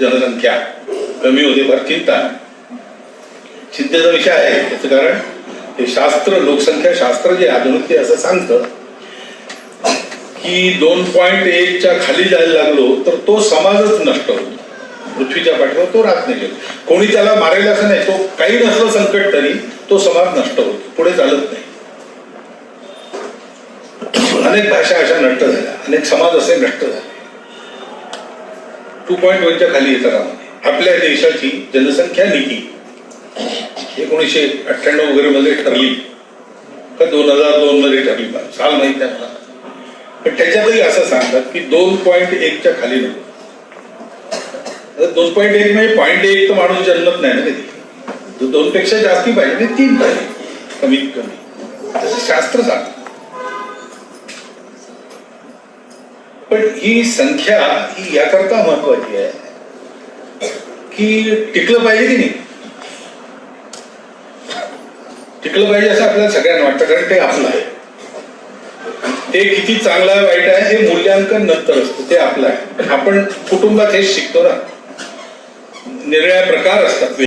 जनसंख्या कमी होते फार चिंता. चिंतेचा विषय आहे. त्याचं कारण हे शास्त्र लोकसंख्या शास्त्र जे आधुनिक ते असं सांगतं की दोन पॉईंट एकच्या खाली जायला लागलो तर तो समाजच नष्ट होतो. पृथ्वीच्या पाठीवर तो राहत नाही. कोणी त्याला मारेल असं नाही. तो काही नसलं संकट तरी तो समाज नष्ट होतो. पुढे चालत नाही. अनेक भाषा अशा नष्ट झाल्या. अनेक समाज असे नष्ट झाले. टू पॉईंट वनच्या खाली येतात आपल्या देशाची जनसंख्या नीती एकोणीसशे अठ्ठ्याण्णव वगैरे मध्ये ठरली. का दोन हजार दोन मध्ये ठरली. साल माहीत नाही मला. पण त्याच्यातही असं सांगतात की दोन पॉईंट एकच्या खाली नको. आता दोन पॉईंट एक म्हणजे पॉईंट एक तर माणूस जन्मत नाही ना कधी. दोन पेक्षा जास्ती पाहिजे. तीन पाहिजे. कमीत कमी. तसं शास्त्र सांगतं. पण ही संख्या ही याकरता महत्वाची आहे. की टिकलं पाहिजे की नाही? टिकलं पाहिजे असं आपल्याला सगळ्यांना वाटतं कारण ते आपलं आहे. ते किती चांगलं आहे वाईट आहे हे मूल्यांकन नंतर असतं ते आपलं आहे. आपण कुटुंबात हेच शिकतो ना. निरळ्या प्रकार असतात.